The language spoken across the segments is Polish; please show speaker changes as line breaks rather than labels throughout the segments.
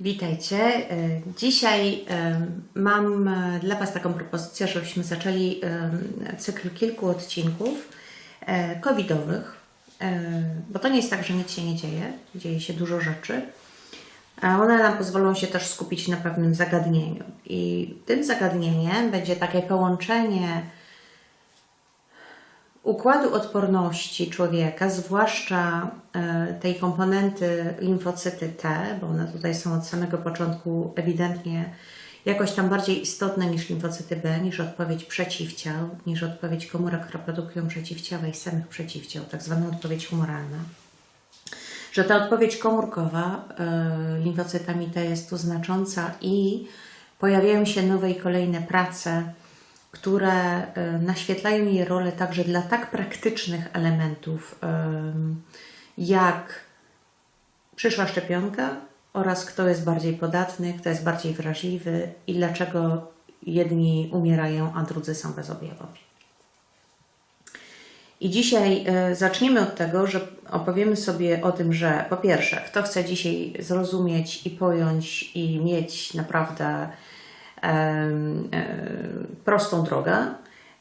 Witajcie. E, Dzisiaj e, mam e, dla Was taką propozycję, żebyśmy zaczęli cykl kilku odcinków covidowych, bo to nie jest tak, że nic się nie dzieje, dzieje się dużo rzeczy, one nam pozwolą się też skupić na pewnym zagadnieniu. I tym zagadnieniem będzie takie połączenie układu odporności człowieka, zwłaszcza e, tej komponenty limfocyty T, bo one tutaj są od samego początku ewidentnie jakoś tam bardziej istotne niż limfocyty B, niż odpowiedź przeciwciał, niż odpowiedź komórek, które produkują przeciwciała i samych przeciwciał, tak zwana odpowiedź humoralna. Że ta odpowiedź komórkowa e, limfocytami T jest tu znacząca i pojawiają się nowe i kolejne prace, które e, naświetlają jej rolę także dla tak praktycznych elementów, em, jak przyszła szczepionka oraz kto jest bardziej podatny, kto jest bardziej wrażliwy i dlaczego jedni umierają, a drudzy są bezobjawowi. I dzisiaj e, zaczniemy od tego, że opowiemy sobie o tym, że po pierwsze, kto chce dzisiaj zrozumieć i pojąć i mieć naprawdę prostą drogę,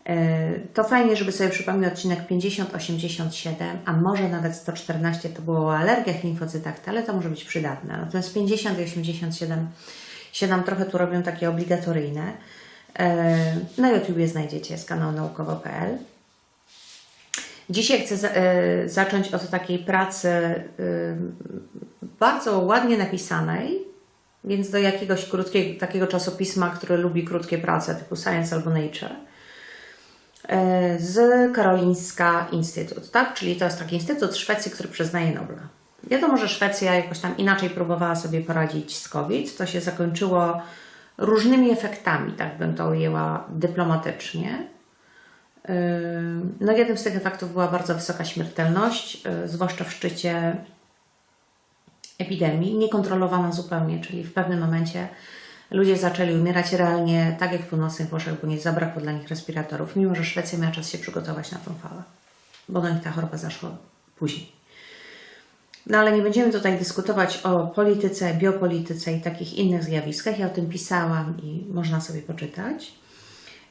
e, to fajnie, żeby sobie przypomnieć odcinek 50-87, a może nawet 114 to było o alergiach, limfocytach, T, ale to może być przydatne. Natomiast 50 i 87 się nam trochę tu robią takie obligatoryjne. E, Na YouTubie znajdziecie z kanału naukowo.pl. Dzisiaj chcę za, e, zacząć od takiej pracy e, bardzo ładnie napisanej, więc do jakiegoś krótkiego, takiego czasopisma, które lubi krótkie prace typu Science albo Nature, e, z Karolińska Instytut, tak? Czyli to jest taki instytut Szwecji, który przyznaje Nobla. Wiadomo, że Szwecja jakoś tam inaczej próbowała sobie poradzić z COVID. To się zakończyło różnymi efektami, tak bym to ujęła dyplomatycznie. Yy, No jednym z tych efektów była bardzo wysoka śmiertelność, yy, zwłaszcza w szczycie epidemii, niekontrolowana zupełnie, czyli w pewnym momencie ludzie zaczęli umierać realnie, tak jak w północnych Włoszech, bo nie zabrakło dla nich respiratorów, mimo że Szwecja miała czas się przygotować na tą falę, bo do nich ta choroba zaszła później. No ale nie będziemy tutaj dyskutować o polityce, biopolityce i takich innych zjawiskach. Ja o tym pisałam i można sobie poczytać.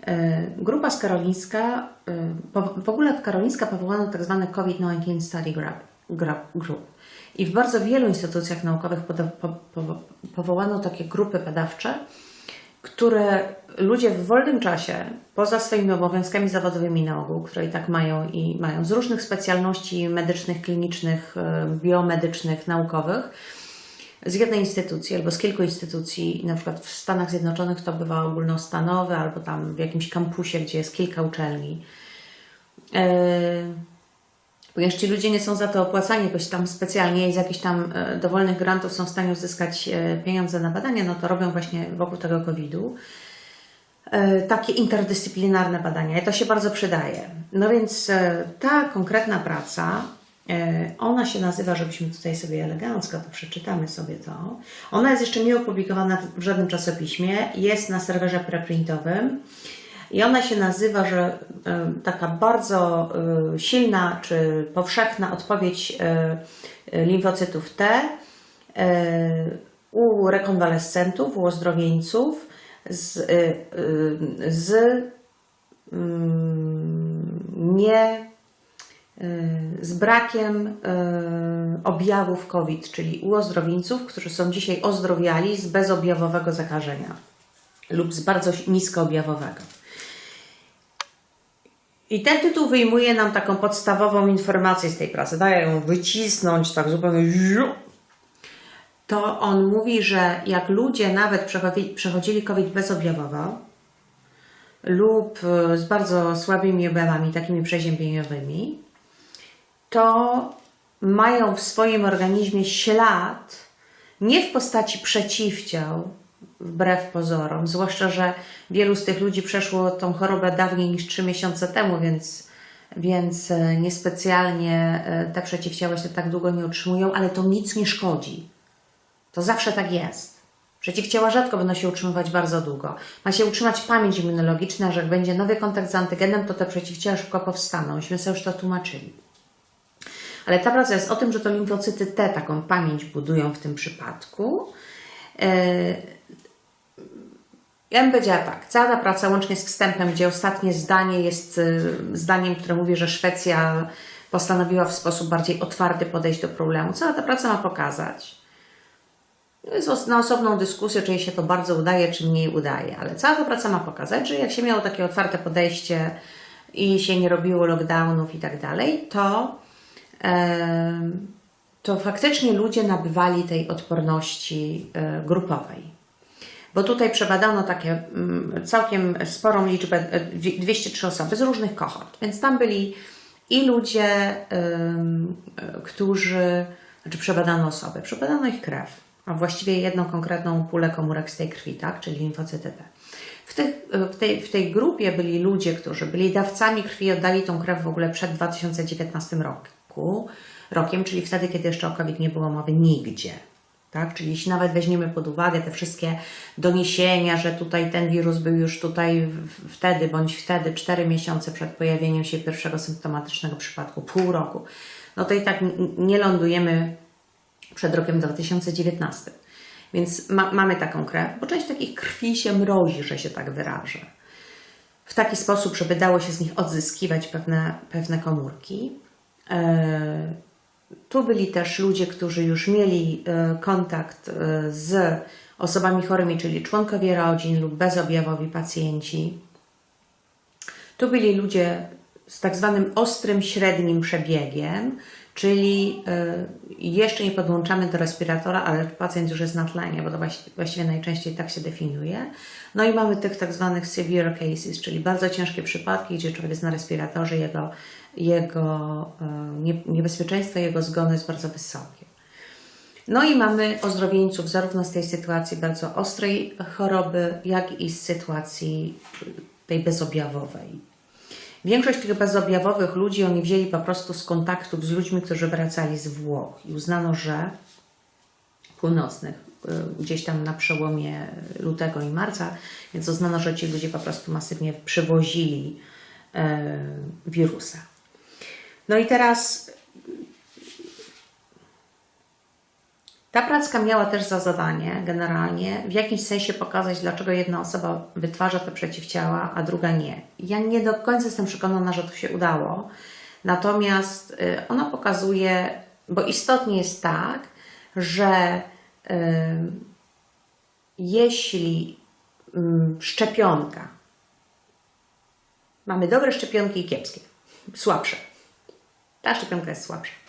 E, Grupa z Karolińska, e, w ogóle w Karolińska powołano tak zwany COVID-19 Study Group. I w bardzo wielu instytucjach naukowych powołano takie grupy badawcze, które ludzie w wolnym czasie, poza swoimi obowiązkami zawodowymi na ogół, które i tak mają i mają z różnych specjalności medycznych, klinicznych, e, biomedycznych, naukowych, z jednej instytucji albo z kilku instytucji, na przykład w Stanach Zjednoczonych to bywa ogólnostanowe, albo tam w jakimś kampusie, gdzie jest kilka uczelni. E, Ponieważ ci ludzie nie są za to opłacani jakoś tam specjalnie i z jakichś tam e, dowolnych grantów są w stanie uzyskać e, pieniądze na badania, no to robią właśnie wokół tego COVID-u e, takie interdyscyplinarne badania i to się bardzo przydaje. No więc ta konkretna praca, ona się nazywa, żebyśmy tutaj sobie elegancko to przeczytamy sobie to. Ona jest jeszcze nie opublikowana w żadnym czasopiśmie, jest na serwerze preprintowym. I ona się nazywa, że e, taka bardzo e, silna czy powszechna odpowiedź e, limfocytów T u rekonwalescentów, u ozdrowieńców z, z mm, nie z brakiem objawów COVID, czyli u ozdrowieńców, którzy są dzisiaj ozdrowiali z bezobjawowego zakażenia lub z bardzo niskoobjawowego. I ten tytuł wyjmuje nam taką podstawową informację z tej pracy. Daje ją wycisnąć tak zupełnie. To on mówi, że jak ludzie nawet przechodzi- przechodzili COVID bezobjawowo lub e, z bardzo słabymi objawami, takimi przeziębieniowymi, to mają w swoim organizmie ślad nie w postaci przeciwciał, wbrew pozorom, zwłaszcza, że wielu z tych ludzi przeszło tą chorobę dawniej niż 3 miesiące temu, więc, więc e, niespecjalnie e, te przeciwciała się tak długo nie utrzymują, ale to nic nie szkodzi. To zawsze tak jest. Przeciwciała rzadko będą się utrzymywać bardzo długo. Ma się utrzymać pamięć immunologiczna, że jak będzie nowy kontakt z antygenem, to te przeciwciała szybko powstaną. Myśmy sobie już to tłumaczyli. Ale ta praca jest o tym, że to limfocyty T taką pamięć budują w tym przypadku Ja bym powiedziała tak, cała ta praca łącznie z wstępem, gdzie ostatnie zdanie jest y, zdaniem, które mówi, że Szwecja postanowiła w sposób bardziej otwarty podejść do problemu. Cała ta praca ma pokazać. Jest os- na osobną dyskusję, czy jej się to bardzo udaje, czy mniej udaje, ale cała ta praca ma pokazać, że jak się miało takie otwarte podejście i się nie robiło lockdownów i tak dalej, to, to faktycznie ludzie nabywali tej odporności e, grupowej. Bo tutaj przebadano takie mm, całkiem sporą liczbę, e, dwie- 203 osoby z różnych kohort. Więc tam byli i ludzie, e, którzy, znaczy przebadano osoby, przebadano ich krew, a właściwie jedną konkretną pulę komórek z tej krwi, tak, czyli limfocyty T. W, tych, e, w, tej, w tej grupie byli ludzie, którzy byli dawcami krwi i oddali tą krew w ogóle przed 2019 roku, rokiem, czyli wtedy, kiedy jeszcze o COVID nie było mowy nigdzie. Tak? Czyli jeśli nawet weźmiemy pod uwagę te wszystkie doniesienia, że tutaj ten wirus był już tutaj wtedy bądź wtedy, cztery miesiące przed pojawieniem się pierwszego symptomatycznego przypadku, pół roku, no to i tak nie lądujemy przed rokiem 2019. Więc ma, mamy taką krew, bo część takich krwi się mrozi, że się tak wyrażę. W taki sposób, żeby dało się z nich odzyskiwać pewne, pewne komórki. E, tu byli też ludzie, którzy już mieli e, kontakt e, z osobami chorymi, czyli członkowie rodzin lub bezobjawowi pacjenci. Tu byli ludzie z tak zwanym ostrym średnim przebiegiem, czyli e, jeszcze nie podłączamy do respiratora, ale pacjent już jest na tlenie, bo to właści- właściwie najczęściej tak się definiuje. No i mamy tych tak zwanych severe cases, czyli bardzo ciężkie przypadki, gdzie człowiek jest na respiratorze, jego, jego nie- niebezpieczeństwo jego zgonu jest bardzo wysokie. No i mamy ozdrowieńców zarówno z tej sytuacji bardzo ostrej choroby, jak i z sytuacji tej bezobjawowej. Większość tych bezobjawowych ludzi oni wzięli po prostu z kontaktów z ludźmi, którzy wracali z Włoch i uznano, że północnych, y, gdzieś tam na przełomie lutego i marca, więc uznano, że ci ludzie po prostu masywnie przywozili e, wirusa. No i teraz Ta pracka miała też za zadanie generalnie w jakimś sensie pokazać, dlaczego jedna osoba wytwarza te przeciwciała, a druga nie. Ja nie do końca jestem przekonana, że to się udało. Natomiast y, ona pokazuje, bo istotnie jest tak, że y, jeśli mm, szczepionka, mamy dobre szczepionki i kiepskie, słabsze. Ta szczepionka jest słabsza.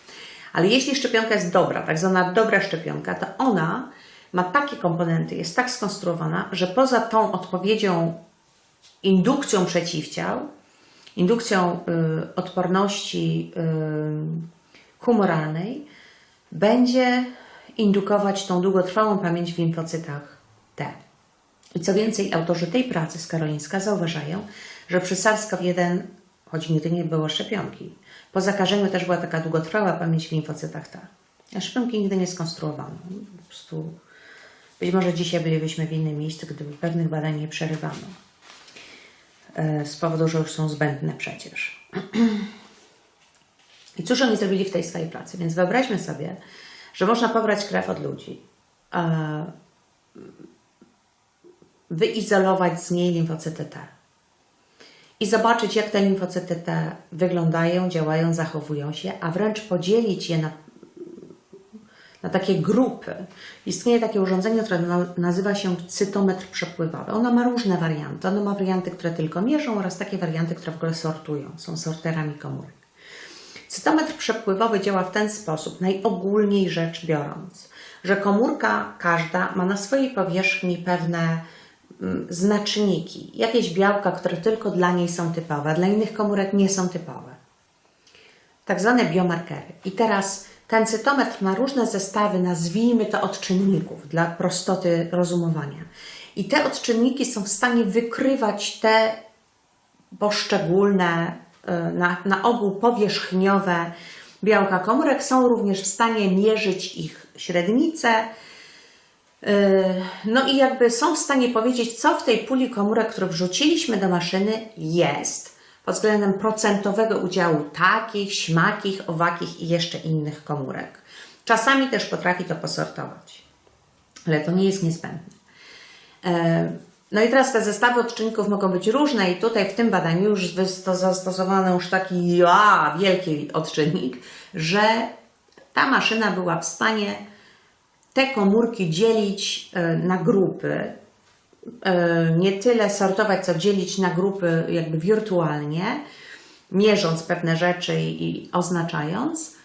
Ale jeśli szczepionka jest dobra, tak zwana dobra szczepionka, to ona ma takie komponenty, jest tak skonstruowana, że poza tą odpowiedzią, indukcją przeciwciał, indukcją y, odporności y, humoralnej, będzie indukować tą długotrwałą pamięć w limfocytach T. I co więcej, autorzy tej pracy z Karolińska zauważają, że przy SARS-CoV-1, choć nigdy nie było szczepionki, po zakażeniu też była taka długotrwała pamięć w limfocytach T. A szczepionki nigdy nie skonstruowano. Po prostu być może dzisiaj bylibyśmy w innym miejscu, gdyby pewnych badań nie przerywano. E, Z powodu, że już są zbędne przecież. I cóż oni zrobili w tej swojej pracy? Więc wyobraźmy sobie, że można pobrać krew od ludzi, wyizolować z niej limfocyty T i zobaczyć, jak te limfocyty T wyglądają, działają, zachowują się, a wręcz podzielić je na, na takie grupy. Istnieje takie urządzenie, które na, nazywa się cytometr przepływowy. Ono ma różne warianty. Ono ma warianty, które tylko mierzą oraz takie warianty, które w ogóle sortują, są sorterami komórek. Cytometr przepływowy działa w ten sposób, najogólniej rzecz biorąc, że komórka każda ma na swojej powierzchni pewne znaczniki, jakieś białka, które tylko dla niej są typowe, dla innych komórek nie są typowe. Tak zwane biomarkery. I teraz ten cytometr ma różne zestawy, nazwijmy to odczynników dla prostoty rozumowania. I te odczynniki są w stanie wykrywać te poszczególne, y, na, na ogół powierzchniowe białka komórek, są również w stanie mierzyć ich średnicę. Yy, No i jakby są w stanie powiedzieć, co w tej puli komórek, które wrzuciliśmy do maszyny, jest pod względem procentowego udziału takich, śmakich, owakich i jeszcze innych komórek. Czasami też potrafi to posortować. ale to nie jest niezbędne. E, No i teraz te zestawy odczynników mogą być różne i tutaj w tym badaniu już zastosowano już taki wielki odczynnik, że ta maszyna była w stanie te komórki dzielić e, na grupy, e, nie tyle sortować, co dzielić na grupy jakby wirtualnie, mierząc pewne rzeczy i, oznaczając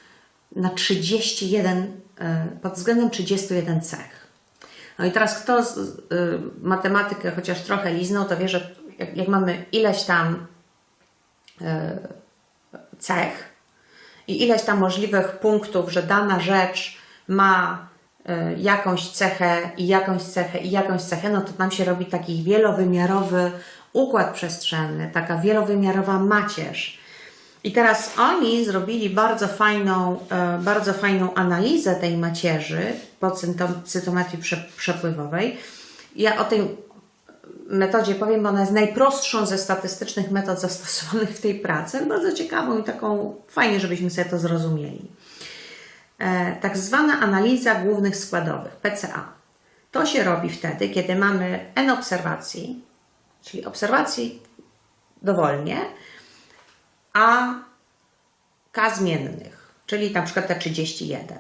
na 31, e, pod względem 31 cech. No i teraz kto z, y, matematykę chociaż trochę liznął, to wie, że jak, jak mamy ileś tam y, cech i ileś tam możliwych punktów, że dana rzecz ma jakąś cechę i jakąś cechę i jakąś cechę, no to nam się robi taki wielowymiarowy układ przestrzenny, taka wielowymiarowa macierz. I teraz oni zrobili bardzo fajną, e, bardzo fajną analizę tej macierzy po cytom- cytometrii prze, przepływowej. Ja o tej metodzie powiem, bo ona jest najprostszą ze statystycznych metod zastosowanych w tej pracy, bardzo ciekawą i taką fajnie, żebyśmy sobie to zrozumieli. E, tak zwana analiza głównych składowych, PCA. To się robi wtedy, kiedy mamy N obserwacji, czyli obserwacji dowolnie, a K zmiennych, czyli na przykład te 31.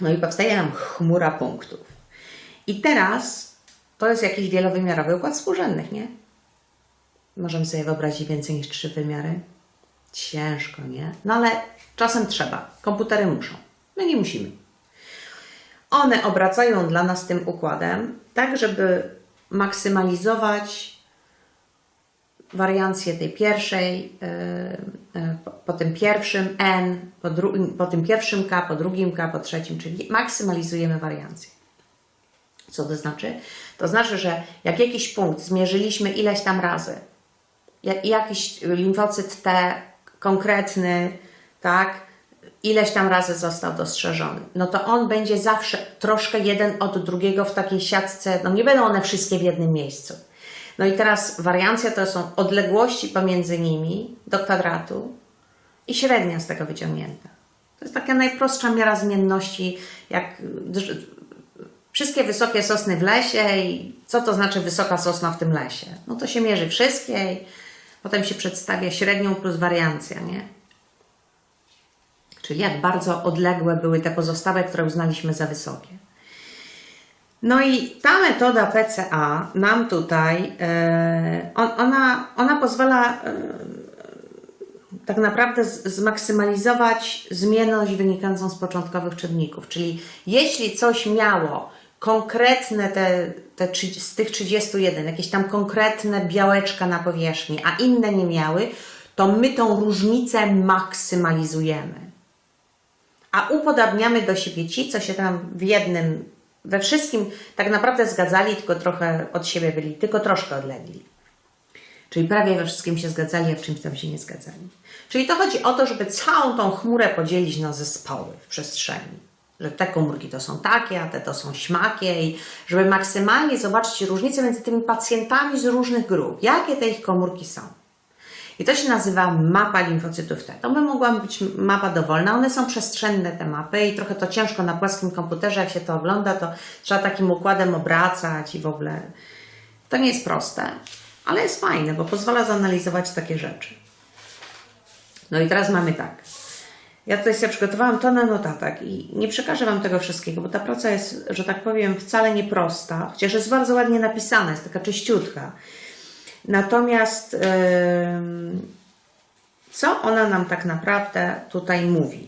No i powstaje nam chmura punktów. I teraz to jest jakiś wielowymiarowy układ współrzędnych, nie? Możemy sobie wyobrazić więcej niż trzy wymiary? Ciężko, nie? No ale czasem trzeba. Komputery muszą. My nie musimy. One obracają dla nas tym układem, tak żeby maksymalizować wariancję tej pierwszej, yy, yy, po, tym pierwszym n, po, dru- po tym pierwszym k, po drugim k, po trzecim, czyli maksymalizujemy wariancję. Co to znaczy? To znaczy, że jak jakiś punkt zmierzyliśmy ileś tam razy, jak, jakiś limfocyt T konkretny, tak, ileś tam razy został dostrzeżony, no to on będzie zawsze troszkę jeden od drugiego w takiej siatce, no nie będą one wszystkie w jednym miejscu. No i teraz wariancja to są odległości pomiędzy nimi do kwadratu i średnia z tego wyciągnięta. To jest taka najprostsza miara zmienności, jak wszystkie wysokie sosny w lesie i co to znaczy wysoka sosna w tym lesie? No to się mierzy wszystkie potem się przedstawia średnią plus wariancja, nie? Czyli jak bardzo odległe były te pozostałe, które uznaliśmy za wysokie. No i ta metoda PCA nam tutaj, e, on, ona, ona pozwala e, tak naprawdę zmaksymalizować zmienność wynikającą z początkowych czynników. Czyli jeśli coś miało konkretne te, te z tych 31, jakieś tam konkretne białeczka na powierzchni, a inne nie miały, to my tą różnicę maksymalizujemy a upodabniamy do siebie ci, co się tam w jednym, we wszystkim tak naprawdę zgadzali, tylko trochę od siebie byli, tylko troszkę odlegli. Czyli prawie we wszystkim się zgadzali, a w czymś tam się nie zgadzali. Czyli to chodzi o to, żeby całą tą chmurę podzielić na zespoły w przestrzeni. Że te komórki to są takie, a te to są śmakie i żeby maksymalnie zobaczyć różnice między tymi pacjentami z różnych grup. Jakie te ich komórki są. I to się nazywa mapa limfocytów T. To by mogła być mapa dowolna. One są przestrzenne, te mapy, i trochę to ciężko na płaskim komputerze, jak się to ogląda, to trzeba takim układem obracać i w ogóle. To nie jest proste, ale jest fajne, bo pozwala zanalizować takie rzeczy. No i teraz mamy tak. Ja tutaj sobie przygotowałam tonę notatek i nie przekażę Wam tego wszystkiego, bo ta praca jest, że tak powiem, wcale nie prosta, chociaż jest bardzo ładnie napisana, jest taka czyściutka. Natomiast ym, co ona nam tak naprawdę tutaj mówi?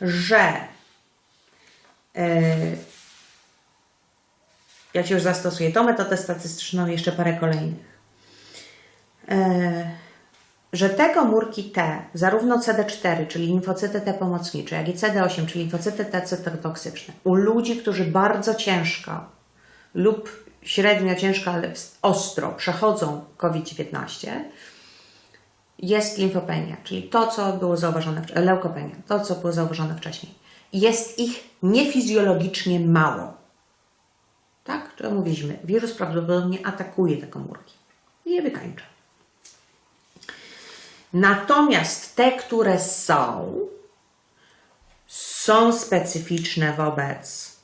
Że yy, ja Ci już zastosuję tą metodę statystyczną, jeszcze parę kolejnych. Yy, że te komórki T, zarówno CD4, czyli limfocyty T pomocnicze, jak i CD8, czyli limfocyty T cytotoksyczne, u ludzi, którzy bardzo ciężko lub średnio ciężko, ale ostro przechodzą COVID-19, jest limfopenia, czyli to, co było zauważone, leukopenia, to, co było zauważone wcześniej. Jest ich niefizjologicznie mało. Tak? Czyli mówiliśmy, wirus prawdopodobnie atakuje te komórki i je wykańcza. Natomiast te, które są, są specyficzne wobec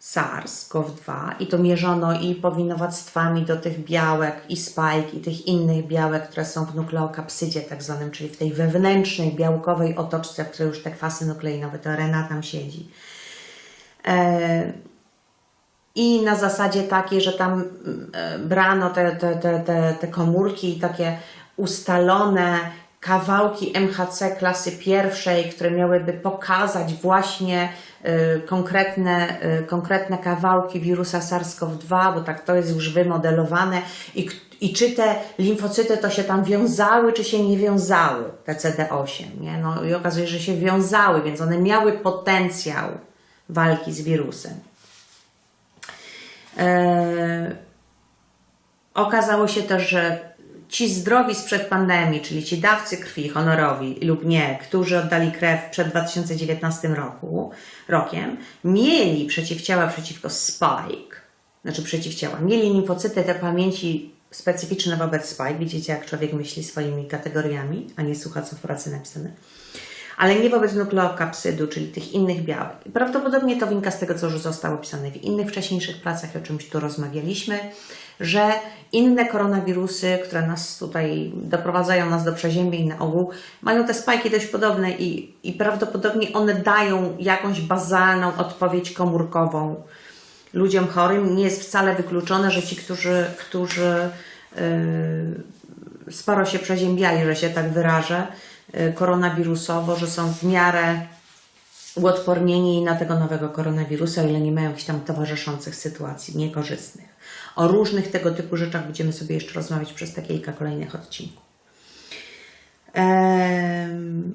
SARS-CoV-2 i to mierzono i powinowactwami do tych białek i spike i tych innych białek, które są w nukleokapsydzie tak zwanym, czyli w tej wewnętrznej białkowej otoczce, w której już te kwasy nukleinowe, to RNA tam siedzi. E, I na zasadzie takiej, że tam mm, e, brano te, te, te, te, te komórki i takie ustalone kawałki MHC klasy pierwszej, które miałyby pokazać właśnie y, konkretne, y, konkretne kawałki wirusa SARS-CoV-2, bo tak to jest już wymodelowane i, i czy te limfocyty to się tam wiązały, czy się nie wiązały, te CD8, nie? No i okazuje się, że się wiązały, więc one miały potencjał walki z wirusem. Eee, Okazało się też, że ci zdrowi sprzed pandemii, czyli ci dawcy krwi honorowi lub nie, którzy oddali krew przed 2019 roku, rokiem, mieli przeciwciała przeciwko spike, znaczy przeciwciała, mieli limfocyty te pamięci specyficzne wobec spike. Widzicie, jak człowiek myśli swoimi kategoriami, a nie słucha, co w pracy napisane ale nie wobec nukleokapsydu, czyli tych innych białek. Prawdopodobnie to wynika z tego, co już zostało opisane w innych wcześniejszych pracach, o czymś tu rozmawialiśmy, że inne koronawirusy, które nas tutaj doprowadzają nas do przeziębień na ogół, mają te spajki dość podobne i, i prawdopodobnie one dają jakąś bazalną odpowiedź komórkową ludziom chorym. Nie jest wcale wykluczone, że ci, którzy, którzy yy, sporo się przeziębiali, że się tak wyrażę, koronawirusowo, że są w miarę uodpornieni na tego nowego koronawirusa, ile nie mają jakichś tam towarzyszących sytuacji niekorzystnych. O różnych tego typu rzeczach będziemy sobie jeszcze rozmawiać przez te kilka kolejnych odcinków. Em,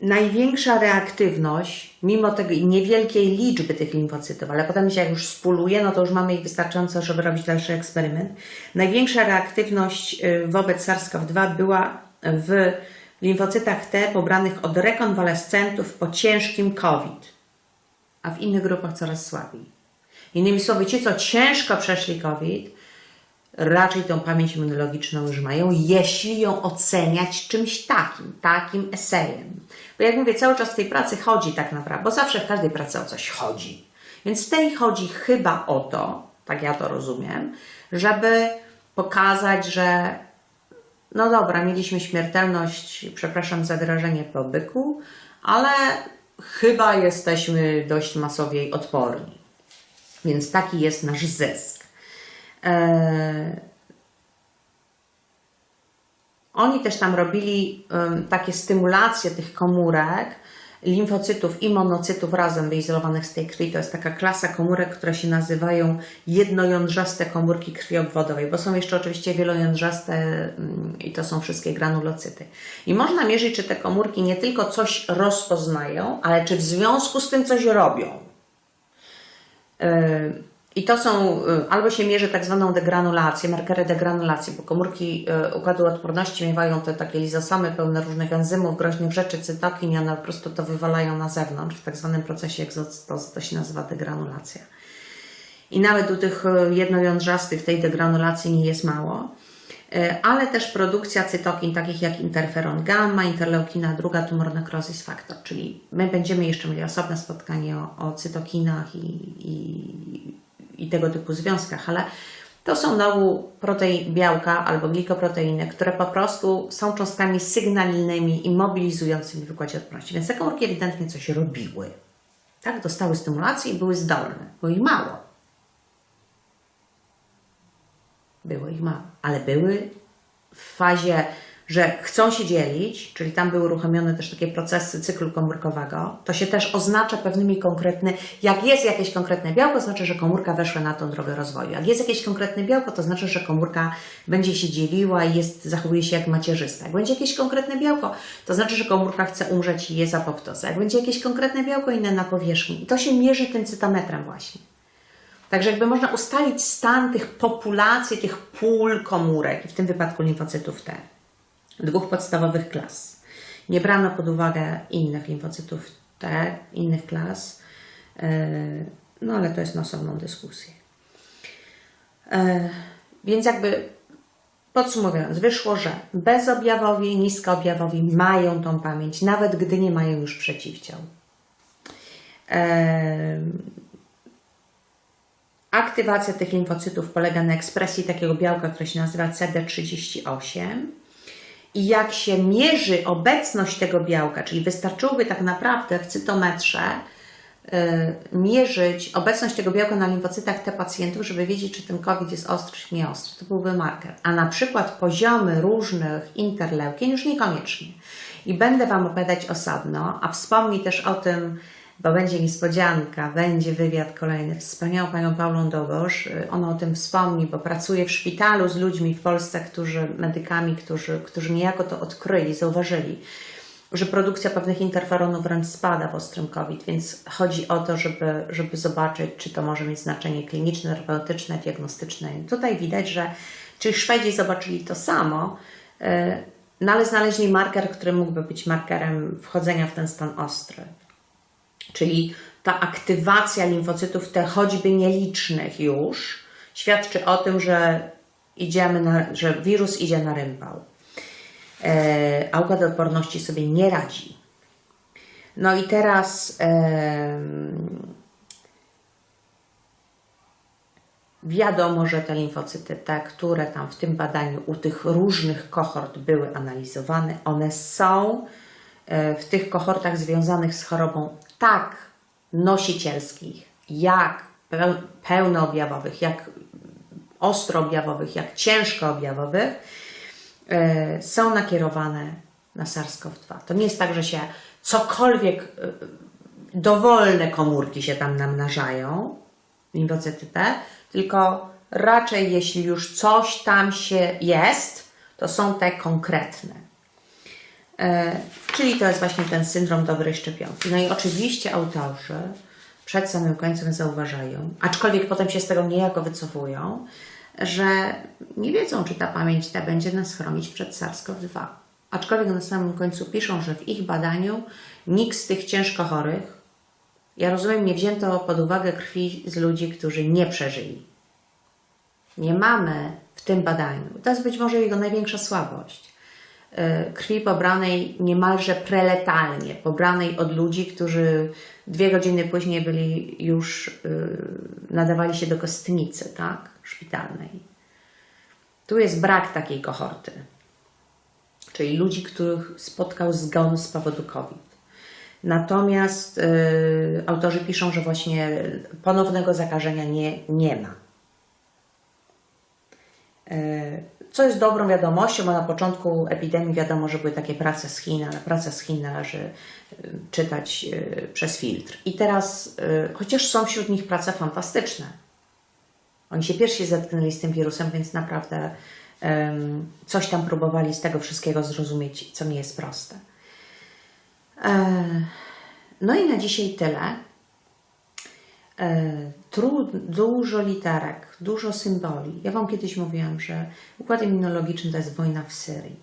największa reaktywność, mimo tej niewielkiej liczby tych limfocytów, ale potem się jak już spuluje, no to już mamy ich wystarczająco, żeby robić dalszy eksperyment. Największa reaktywność y, wobec SARS-CoV-2 była w limfocytach T pobranych od rekonwalescentów po ciężkim COVID, a w innych grupach coraz słabiej. Innymi słowy, ci, co ciężko przeszli COVID, raczej tą pamięć immunologiczną już mają, jeśli ją oceniać czymś takim, takim esejem. Bo jak mówię, cały czas w tej pracy chodzi tak naprawdę, bo zawsze w każdej pracy o coś chodzi. Więc w tej chodzi chyba o to, tak ja to rozumiem, żeby pokazać, że no dobra, mieliśmy śmiertelność, przepraszam za wyrażenie po byku, ale chyba jesteśmy dość masowiej odporni. Więc taki jest nasz zysk. Eee, oni też tam robili em, takie stymulacje tych komórek, limfocytów i monocytów razem wyizolowanych z tej krwi. To jest taka klasa komórek, które się nazywają jednojądrzaste komórki krwi obwodowej, bo są jeszcze oczywiście wielojądrzaste mm, i to są wszystkie granulocyty. I można mierzyć, czy te komórki nie tylko coś rozpoznają, ale czy w związku z tym coś robią. Yy, I to są, yy, albo się mierzy tak zwaną degranulację, markery degranulacji, bo komórki yy, układu odporności miewają te takie lizosomy pełne różnych enzymów, groźnych rzeczy, cytokin i one po prostu to wywalają na zewnątrz. W tak zwanym procesie egzocytozy to się nazywa degranulacja. I nawet u tych yy, jednojądrzastych tej degranulacji nie jest mało. Ale też produkcja cytokin takich jak interferon gamma, interleukina druga, tumor necrosis factor, czyli my będziemy jeszcze mieli osobne spotkanie o, o cytokinach i, i, i tego typu związkach, ale to są znowu protein, białka albo glikoproteiny, które po prostu są cząstkami sygnalnymi i mobilizującymi w układzie odporności. Więc te komórki ewidentnie coś robiły. Tak, dostały stymulację i były zdolne. Było ich mało. Było ich mało, ale były w fazie, że chcą się dzielić, czyli tam były uruchomione też takie procesy cyklu komórkowego. To się też oznacza pewnymi konkretnymi, jak jest jakieś konkretne białko, to znaczy, że komórka weszła na tą drogę rozwoju. Jak jest jakieś konkretne białko, to znaczy, że komórka będzie się dzieliła i jest, zachowuje się jak macierzysta. Jak będzie jakieś konkretne białko, to znaczy, że komórka chce umrzeć i jest apoptoza. Jak będzie jakieś konkretne białko inne na powierzchni. I to się mierzy tym cytometrem właśnie. Także jakby można ustalić stan tych populacji, tych pól komórek, w tym wypadku limfocytów T, dwóch podstawowych klas. Nie brano pod uwagę innych limfocytów T, innych klas, yy, no ale to jest na osobną dyskusję. Yy, Więc jakby podsumowując, wyszło, że bezobjawowi, niskoobjawowi mają tą pamięć, nawet gdy nie mają już przeciwciał. Em, aktywacja tych limfocytów polega na ekspresji takiego białka, które się nazywa CD38. I jak się mierzy obecność tego białka, czyli wystarczyłoby tak naprawdę w cytometrze y, mierzyć obecność tego białka na limfocytach T pacjentów, żeby wiedzieć, czy ten COVID jest ostry, czy nieostry. To byłby marker. A na przykład poziomy różnych interleukin już niekoniecznie. I będę Wam opowiadać osobno, a wspomnij też o tym, bo będzie niespodzianka, będzie wywiad kolejny wspaniałą panią Paulą Dobosz. Ona o tym wspomni, bo pracuje w szpitalu z ludźmi w Polsce, którzy, medykami, którzy, którzy niejako to odkryli, zauważyli, że produkcja pewnych interferonów wręcz spada w ostrym COVID, więc chodzi o to, żeby, żeby zobaczyć, czy to może mieć znaczenie kliniczne, terapeutyczne, diagnostyczne. I tutaj widać, że czyli Szwedzi zobaczyli to samo, yy, no ale znaleźli marker, który mógłby być markerem wchodzenia w ten stan ostry. Czyli ta aktywacja limfocytów T, choćby nielicznych już, świadczy o tym, że, idziemy na, że wirus idzie na rympał. E, a układ odporności sobie nie radzi. No i teraz e, wiadomo, że te limfocyty T, które tam w tym badaniu u tych różnych kohort były analizowane, one są e, w tych kohortach związanych z chorobą tak nosicielskich, jak pełnoobjawowych, jak ostroobjawowych, jak ciężkoobjawowych, yy, są nakierowane na SARS-CoV-2. To nie jest tak, że się cokolwiek, yy, dowolne komórki się tam namnażają, limfocyty T, tylko raczej jeśli już coś tam się jest, to są te konkretne. E, czyli to jest właśnie ten syndrom dobrej szczepionki. No i oczywiście autorzy przed samym końcem zauważają, aczkolwiek potem się z tego niejako wycofują, że nie wiedzą, czy ta pamięć ta będzie nas chronić przed SARS-CoV-2. Aczkolwiek na samym końcu piszą, że w ich badaniu nikt z tych ciężko chorych, ja rozumiem, nie wzięto pod uwagę krwi z ludzi, którzy nie przeżyli. Nie mamy w tym badaniu, to jest być może jego największa słabość, krwi pobranej niemalże preletalnie, pobranej od ludzi, którzy dwie godziny później byli już, e, nadawali się do kostnicy, tak, szpitalnej. Tu jest brak takiej kohorty, czyli ludzi, których spotkał zgon z powodu COVID. Natomiast y, autorzy piszą, że właśnie ponownego zakażenia nie, nie ma. Y, co jest dobrą wiadomością, bo na początku epidemii wiadomo, że były takie prace z Chin, ale prace z Chin należy y, czytać y, przez filtr. I teraz, y, chociaż są wśród nich prace fantastyczne, oni się pierwsi zetknęli z tym wirusem, więc naprawdę coś tam próbowali z tego wszystkiego zrozumieć, co nie jest proste. E, no i na dzisiaj tyle. E, dużo literek, dużo symboli. Ja Wam kiedyś mówiłam, że układ immunologiczny to jest wojna w Syrii.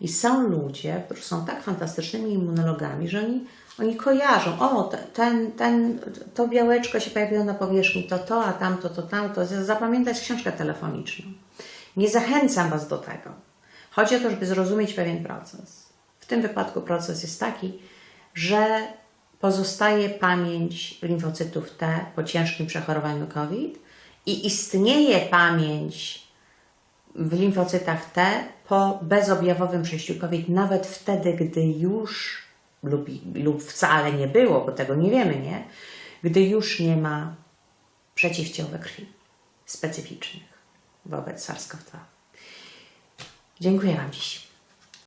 I są ludzie, którzy są tak fantastycznymi immunologami, że oni, oni kojarzą, o, ten, ten, to białeczko się pojawiło na powierzchni, to to, a tamto, to tamto. Zapamiętać książkę telefoniczną. Nie zachęcam Was do tego. Chodzi o to, żeby zrozumieć pewien proces. W tym wypadku proces jest taki, że pozostaje pamięć limfocytów T po ciężkim przechorowaniu COVID i istnieje pamięć w limfocytach T po bezobjawowym przejściu COVID, nawet wtedy, gdy już lub, lub wcale nie było, bo tego nie wiemy, nie? Gdy już nie ma przeciwciał krwi specyficznych wobec SARS-CoV-2. Dziękuję Wam dziś.